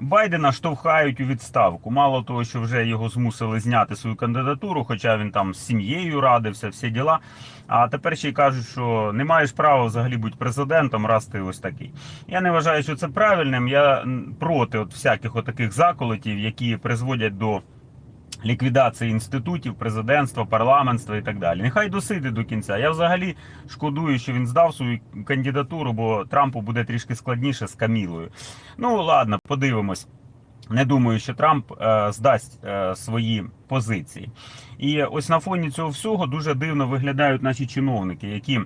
Байдена штовхають у відставку. Мало того, що вже його змусили зняти свою кандидатуру, хоча він там з сім'єю радився, всі діла. А тепер ще й кажуть, що не маєш права взагалі бути президентом, раз ти ось такий. Я не вважаю, що це правильним. Я проти от всяких отаких заколотів, які призводять до ліквідації інститутів, президентства, парламентства і так далі. Нехай досиде до кінця. Я взагалі шкодую, що він здав свою кандидатуру, бо Трампу буде трішки складніше з Камілою. Ну ладно, подивимось. Не думаю, що Трамп е, здасть е, свої позиції. І ось на фоні цього всього дуже дивно виглядають наші чиновники, які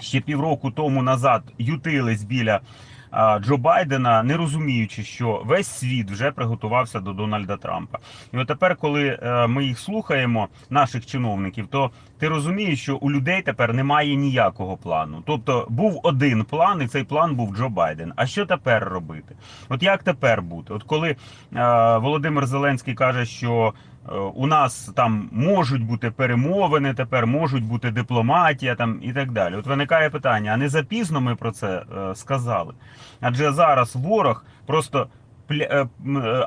ще півроку тому назад ютились біля Джо Байдена, не розуміючи, що весь світ вже приготувався до Дональда Трампа. І от тепер, коли е, ми їх слухаємо, наших чиновників, то ти розумієш, що у людей тепер немає ніякого плану. Тобто був один план, і цей план був Джо Байден. А що тепер робити? От як тепер бути? От коли е, Володимир Зеленський каже, що у нас там можуть бути перемовини, тепер можуть бути дипломатія там і так далі. От виникає питання: а не запізно ми про це е, сказали? Адже зараз ворог просто е, е,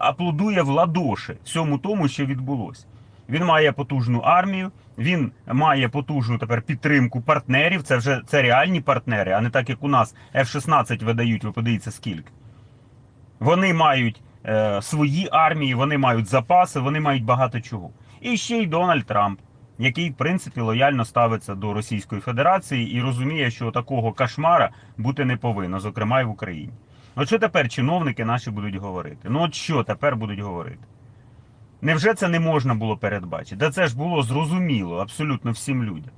аплодує в ладоші всьому тому, що відбулося. Він має потужну армію, він має потужну тепер підтримку партнерів. Це вже це реальні партнери, а не так як у нас F-16 видають. Ви подивіться скільки. Вони мають е, свої армії, вони мають запаси, вони мають багато чого. І ще й Дональд Трамп, який в принципі лояльно ставиться до Російської Федерації і розуміє, що такого кошмара бути не повинно, зокрема і в Україні. От що тепер чиновники наші будуть говорити? Ну от що тепер будуть говорити? Невже це не можна було передбачити? Да це ж було зрозуміло абсолютно всім людям.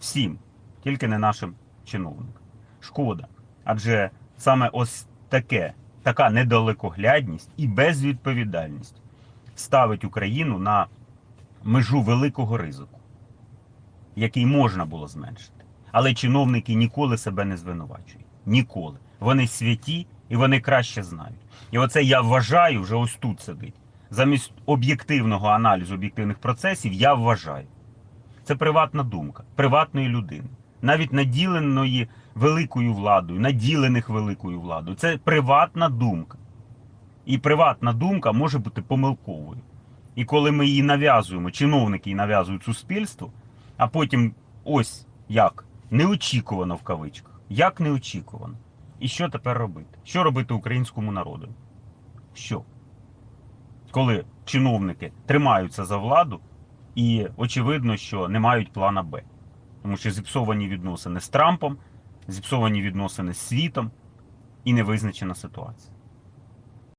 Всім, тільки не нашим чиновникам. Шкода. Адже саме ось таке, така недалекоглядність і безвідповідальність ставить Україну на межу великого ризику, який можна було зменшити. Але чиновники ніколи себе не звинувачують. Ніколи. Вони святі і вони краще знають. І оце я вважаю, вже ось тут сидить. Замість об'єктивного аналізу об'єктивних процесів, я вважаю. Це приватна думка приватної людини, навіть наділеної великою владою, наділених великою владою. Це приватна думка. І приватна думка може бути помилковою. І коли ми її нав'язуємо, чиновники її нав'язують суспільству, а потім ось як неочікувано в кавичках, як неочікувано. І що тепер робити? Що робити українському народу? Що? Коли чиновники тримаються за владу, і очевидно, що не мають плана Б. Тому що зіпсовані відносини з Трампом, зіпсовані відносини з світом і невизначена ситуація.